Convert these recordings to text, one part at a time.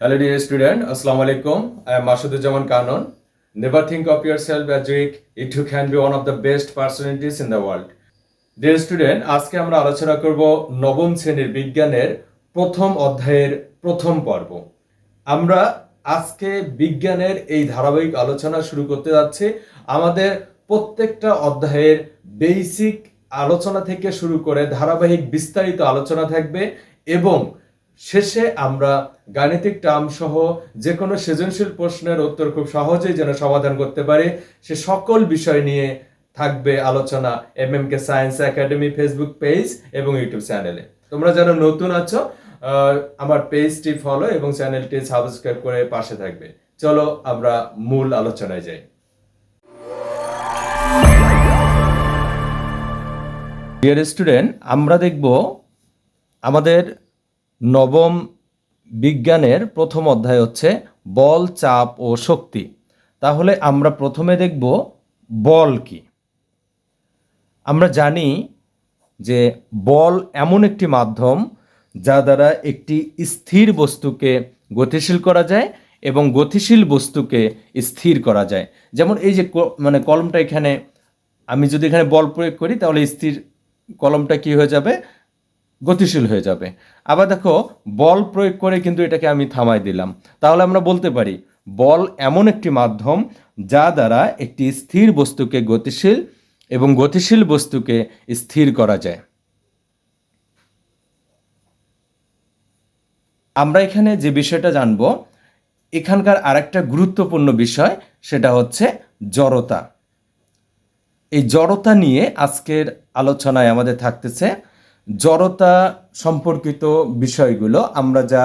Hello, dear student. Assalamu alaikum. I am Mashuddin Kanon. Never think of yourself as weak. It you can be one of the best personalities in the world. Dear student আজকে আমরা আলোচনা করব নবম শ্রেণির বিজ্ঞানের প্রথম অধ্যায়ের প্রথম পর্ব আমরা আজকে বিজ্ঞানের এই ধারাবাহিক আলোচনা শুরু করতে যাচ্ছি আমাদের প্রত্যেকটা অধ্যায়ের বেসিক আলোচনা থেকে শুরু করে ধারাবাহিক বিস্তারিত আলোচনা থাকবে এবং শেষে আমরা গাণিতিক টার্ম সহ যে কোনো সৃজনশীল প্রশ্নের উত্তর খুব সহজেই যেন সমাধান করতে পারি। সে সকল বিষয় নিয়ে থাকবে আলোচনা M M K science academy Facebook page এবং ইউটিউব চ্যানেলে তোমরা যারা নতুন আছো আমার পেজটি ফলো এবং চ্যানেলটি সাবস্ক্রাইব করে পাশে থাকবে। চলো আমরা মূল আলোচনায় যাই। ডিয়ার স্টুডেন্ট আমরা দেখব আমাদের নবম বিজ্ঞানের প্রথম অধ্যায় হচ্ছে বল, চাপ ও শক্তি। তাহলে আমরা প্রথমে দেখব বল কি। আমরা জানি যে বল এমন একটি মাধ্যম যা দ্বারা একটি স্থির বস্তুকে গতিশীল করা যায় এবং গতিশীল বস্তুকে স্থির করা যায়। যেমন এই যে মানে কলমটা এখানে, আমি যদি এখানে বল প্রয়োগ করি তাহলে স্থির কলমটা কি হয়ে যাবে? গতিশীল হয়ে যাবে। আবার দেখো, বল প্রয়োগ করে কিন্তু এটাকে আমি থামাই দিলাম। তাহলে আমরা বলতে পারি, বল এমন একটি মাধ্যম যা দ্বারা একটি স্থির বস্তুকে গতিশীল এবং গতিশীল বস্তুকে স্থির করা যায়। আমরা এখানে যে বিষয়টা জানব, এখানকার আরেকটা গুরুত্বপূর্ণ বিষয়, সেটা হচ্ছে জড়তা। এই জড়তা নিয়ে আজকের আলোচনায় আমাদের থাকতেছে জড়তা সম্পর্কিত বিষয়গুলো আমরা যা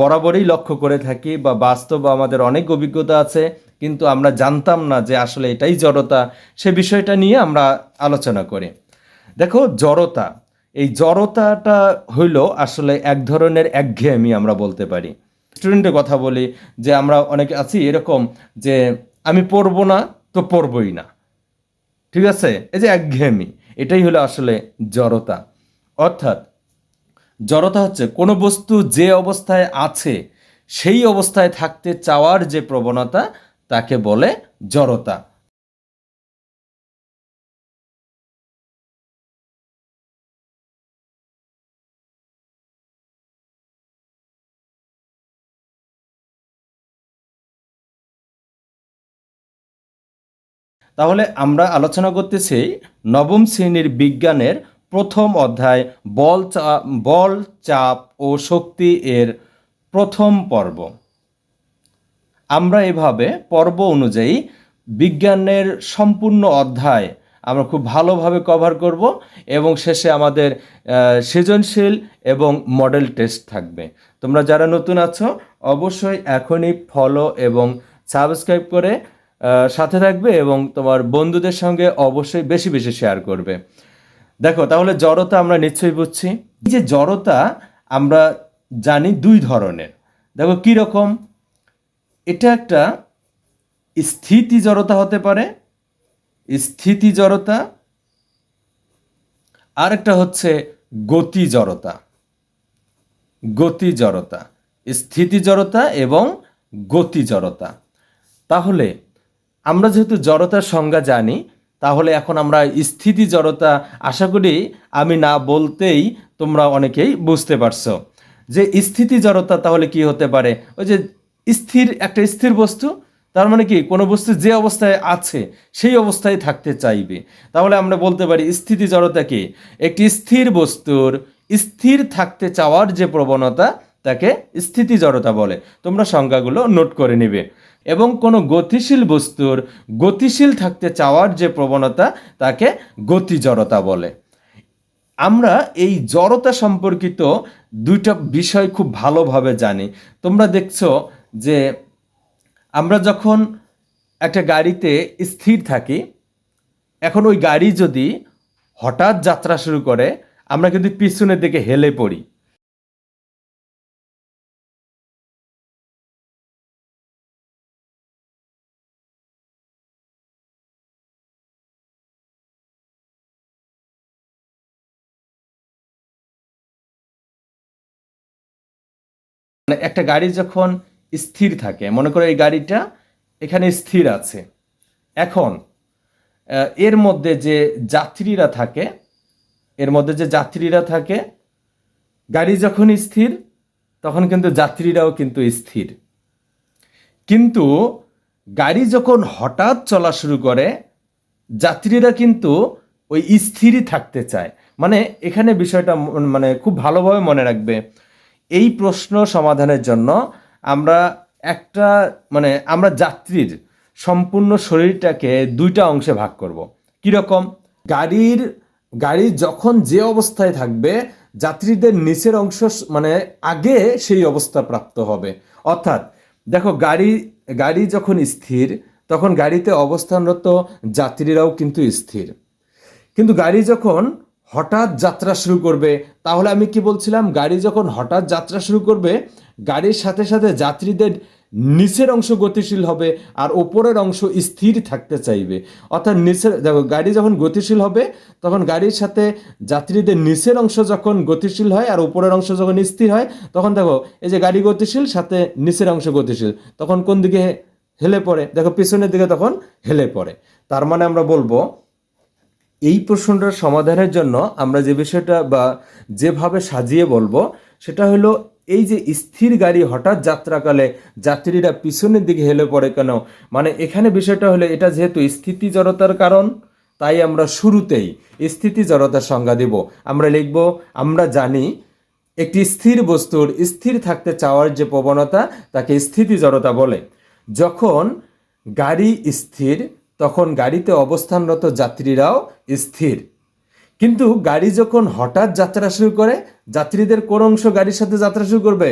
বরাবরই লক্ষ্য করে থাকি বা বাস্তব আমাদের অনেক অভিজ্ঞতা আছে, কিন্তু আমরা জানতাম না যে আসলে এটাই জড়তা, সে বিষয়টা নিয়ে আমরা আলোচনা করি। দেখো, জড়তা, এই জড়তাটা হইল আসলে এক ধরনের একঘেয়েমি আমরা বলতে পারি। স্টুডেন্টের কথা বলি যে আমরা অনেকে আছি এরকম যে আমি পড়ব না তো পড়বই না। ঠিক আছে? এই যে একঘেয়েমি, এটাই হলো আসলে জড়তা। অর্থাৎ জড়তা হচ্ছে কোনো বস্তু যে অবস্থায় আছে, সেই অবস্থায় থাকতে চাওয়ার যে প্রবণতা, তাকে বলে জড়তা। তাহলে আমরা আলোচনা করতেছি নবম শ্রেণির বিজ্ঞানের প্রথম অধ্যায়, বল বল চাপ ও শক্তি এর প্রথম পর্ব। আমরা এভাবে পর্ব অনুযায়ী বিজ্ঞানের সম্পূর্ণ অধ্যায় আমরা খুব ভালোভাবে কভার করব এবং শেষে আমাদের সৃজনশীল এবং মডেল টেস্ট থাকবে। তোমরা যারা নতুন আছো, অবশ্যই এখনই ফলো এবং সাবস্ক্রাইব করে সাথে থাকবে এবং তোমার বন্ধুদের সঙ্গে অবশ্যই বেশি বেশি শেয়ার করবে। দেখো, তাহলে জড়তা আমরা নিশ্চয়ই বুঝছি। এই যে জড়তা, আমরা জানি দুই ধরনের। দেখো, কী রকম? এটা একটা স্থিতি জড়তা হতে পারে, স্থিতি জড়তা আর একটা হচ্ছে গতি জড়তা। গতি জড়তা, স্থিতি জড়তা এবং গতি জড়তা। তাহলে আমরা যেহেতু জড়তার সংজ্ঞা জানি তাহলে এখন আমরা স্থিতি জড়তা আশা করি আমি না বলতেই তোমরা অনেকেই বুঝতে পারছ। যে স্থিতি জড়তা তাহলে কি হতে পারে? ওই যে স্থির একটা স্থির বস্তু, তার মানে কি কোনো বস্তু যে অবস্থায় আছে, সেই অবস্থায় থাকতে চাইবে। তাহলে আমরা বলতে পারি স্থিতি জড়তা কি? একটি স্থির বস্তুর স্থির থাকতে চাওয়ার যে প্রবণতা, তাকে স্থিতি জড়তা বলে। তোমরা সংজ্ঞাগুলো নোট করে নিবে। এবং কোনো গতিশীল বস্তুর গতিশীল থাকতে চাওয়ার যে প্রবণতা, তাকে গতি জড়তা বলে। আমরা এই জড়তা সম্পর্কিত দুইটা বিষয় খুব ভালোভাবে জানি। তোমরা দেখছ যে আমরা যখন একটা গাড়িতে স্থির থাকি, এখন ওই গাড়ি যদি হঠাৎ যাত্রা শুরু করে, আমরা কিন্তু পিছনের দিকে হেলে পড়ি। মানে একটা গাড়ি যখন স্থির থাকে, মনে করো এই গাড়িটা এখানে স্থির আছে। এখন এর মধ্যে যে যাত্রীরা থাকে, এর মধ্যে যে যাত্রীরা থাকে, গাড়ি যখন স্থির, তখন কিন্তু যাত্রীরাও কিন্তু স্থির। কিন্তু গাড়ি যখন হঠাৎ চলা শুরু করে, যাত্রীরা কিন্তু ওই স্থিরই থাকতে চায়। মানে এখানে বিষয়টা মানে খুব ভালোভাবে মনে রাখবে। এই প্রশ্ন সমাধানের জন্য আমরা একটা মানে আমরা যাত্রীর সম্পূর্ণ শরীরটাকে দুইটা অংশে ভাগ করব। কীরকম? গাড়ির, গাড়ি যখন যে অবস্থায় থাকবে, যাত্রীদের নিচের অংশ মানে আগে সেই অবস্থা প্রাপ্ত হবে। অর্থাৎ, দেখো গাড়ি গাড়ি যখন স্থির, তখন গাড়িতে অবস্থানরত যাত্রীরাও কিন্তু স্থির। কিন্তু গাড়ি যখন হঠাৎ যাত্রা শুরু করবে। তাহলে আমি কি বলছিলাম, গাড়ি যখন হঠাৎ যাত্রা শুরু করবে, গাড়ির সাথে সাথে যাত্রীদের নিচের অংশ গতিশীল হবে আর ওপরের অংশ স্থির থাকতে চাইবে। অর্থাৎ নিচের, দেখো, গাড়ি যখন গতিশীল হবে, তখন গাড়ির সাথে যাত্রীদের নিচের অংশ যখন গতিশীল হয় আর উপরের অংশ যখন স্থির হয়, তখন দেখো, এই যে গাড়ি গতিশীল, সাথে নিচের অংশ গতিশীল। তখন কোন দিকে হেলে পড়ে? দেখো, পিছনের দিকে তখন হেলে পড়ে। তার মানে আমরা বলব এই প্রশ্নটার সমাধানের জন্য আমরা যে বিষয়টা বা যেভাবে সাজিয়ে বলব, সেটা হলো এই যে স্থির গাড়ি হঠাৎ যাত্রাকালে যাত্রীরা পিছনের দিকে হেলে পড়ে কেন? মানে এখানে বিষয়টা হলো এটা যেহেতু স্থিতি জড়তার কারণ, তাই আমরা শুরুতেই স্থিতি জড়তার সংজ্ঞা দেব। আমরা লিখব, আমরা জানি একটি স্থির বস্তুর স্থির থাকতে চাওয়ার যে প্রবণতা, তাকে স্থিতি জড়তা বলে। যখন গাড়ি স্থির তখন গাড়িতে অবস্থানরত যাত্রীরাও স্থির। কিন্তু গাড়ি যখন হঠাৎ যাত্রা শুরু করে, যাত্রীদের কোন অংশ গাড়ির সাথে যাত্রা শুরু করবে?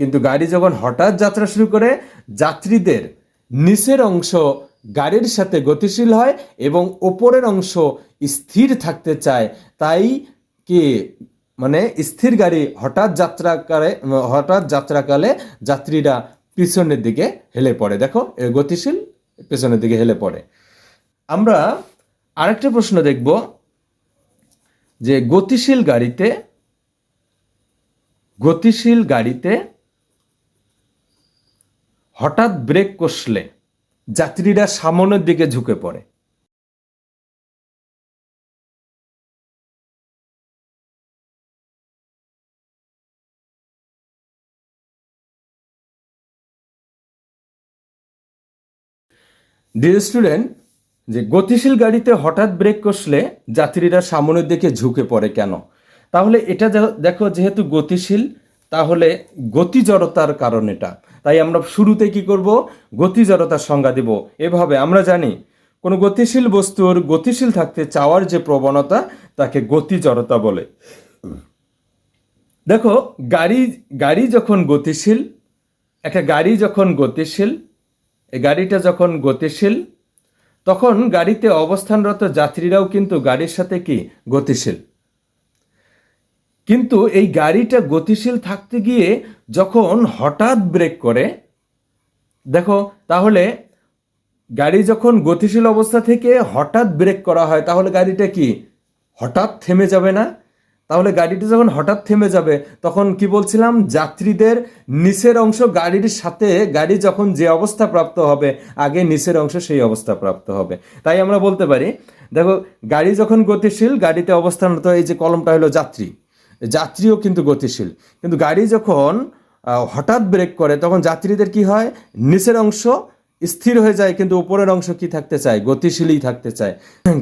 কিন্তু গাড়ি যখন হঠাৎ যাত্রা শুরু করে, যাত্রীদের নিচের অংশ গাড়ির সাথে গতিশীল হয় এবং ওপরের অংশ স্থির থাকতে চায়। তাই কি মানে স্থির গাড়ি হঠাৎ যাত্রাকালে হঠাৎ যাত্রাকালে যাত্রীরা পিছনের দিকে হেলে পড়ে। দেখো গতিশীল পেছনের দিকে হেলে পড়ে। আমরা আরেকটা প্রশ্ন দেখব যে গতিশীল গাড়িতে গতিশীল গাড়িতে হঠাৎ ব্রেক কষলে যাত্রীরা সামনের দিকে ঝুঁকে পড়ে। ডিয়ার স্টুডেন্ট যে গতিশীল গাড়িতে হঠাৎ ব্রেক কষলে যাত্রীরা সামনের দিকে ঝুঁকে পড়ে কেন? তাহলে এটা দেখো যেহেতু গতিশীল, তাহলে গতি জড়তার কারণ এটা। তাই আমরা শুরুতে কি করব? গতি জড়তার সংজ্ঞা দিব। এভাবে আমরা জানি, কোনো গতিশীল বস্তুর গতিশীল থাকতে চাওয়ার যে প্রবণতা, তাকে গতি জড়তা বলে। দেখো, গাড়ি গাড়ি যখন গতিশীল, একটা গাড়ি যখন গতিশীল গাড়িটা যখন গতিশীল, তখন গাড়িতে অবস্থানরত যাত্রীরাও কিন্তু গাড়ির সাথে কি? গতিশীল। কিন্তু এই গাড়িটা গতিশীল থাকতে গিয়ে যখন হঠাৎ ব্রেক করে, দেখো, তাহলে গাড়ি যখন গতিশীল অবস্থা থেকে হঠাৎ ব্রেক করা হয়, তাহলে গাড়িটা কি? হঠাৎ থেমে যাবে না? তাহলে গাড়িটি যখন হঠাৎ থেমে যাবে, তখন কি বলছিলাম? যাত্রীদের নিচের অংশ গাড়ির সাথে, গাড়ি যখন যে অবস্থা প্রাপ্ত হবে, আগে নিচের অংশ সেই অবস্থা প্রাপ্ত হবে। তাই আমরা বলতে পারি, দেখো, গাড়ি যখন গতিশীল, গাড়িতে অবস্থানরত এই যে কলমটা হলো যাত্রী। যাত্রীও কিন্তু গতিশীল। কিন্তু গাড়ি যখন হঠাৎ ব্রেক করে, তখন যাত্রীদের কি হয়? নিচের অংশ স্থির হয়ে যায়, কিন্তু উপরের অংশ কি থাকতে চায়? গতিশীলই থাকতে চায়।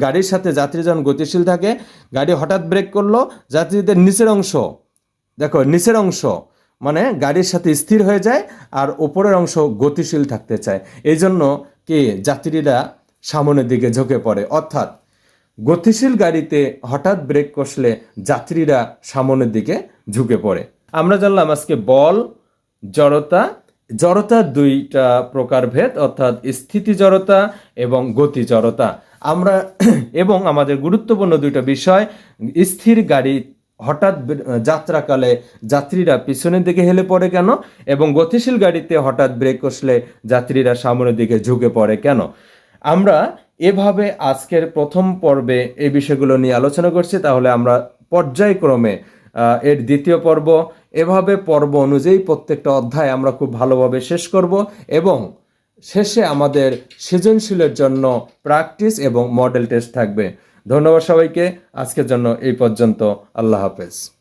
গাড়ির সাথে যাত্রী যখন গতিশীল থাকে, গাড়ি হঠাৎ ব্রেক করল, যাত্রীদের নিচের অংশ, দেখো, নিচের অংশ মানে গাড়ির সাথে স্থির হয়ে যায় আর উপরের অংশ গতিশীল থাকতে চায়। এই জন্য কি যাত্রীরা সামনের দিকে ঝুঁকে পড়ে। অর্থাৎ গতিশীল গাড়িতে হঠাৎ ব্রেক কষলে যাত্রীরা সামনের দিকে ঝুঁকে পড়ে। আমরা জানলাম আজকে বল, জড়তা জড়তার দুইটা প্রকারভেদ অর্থাৎ স্থিতি জড়তা এবং গতি জড়তা। আমরা এবং আমাদের গুরুত্বপূর্ণ দুইটা বিষয়, স্থির গাড়ি হঠাৎ যাত্রাকালে যাত্রীরা পিছনের দিকে হেলে পড়ে কেন এবং গতিশীল গাড়িতে হঠাৎ ব্রেক কষলে যাত্রীরা সামনের দিকে ঝুঁকে পড়ে কেন? আমরা এভাবে আজকের প্রথম পর্বে এই বিষয়গুলো নিয়ে আলোচনা করছি, তাহলে আমরা পর্যায়ক্রমে এর দ্বিতীয় পর্ব। এভাবে পর্ব অনুযায়ী প্রত্যেকটা অধ্যায় আমরা খুব ভালোভাবে শেষ করব এবং শেষে আমাদের সৃজনশীলের জন্য প্র্যাকটিস এবং মডেল টেস্ট থাকবে। ধন্যবাদ সবাইকে। আজকের জন্য এই পর্যন্ত। আল্লাহ হাফেজ।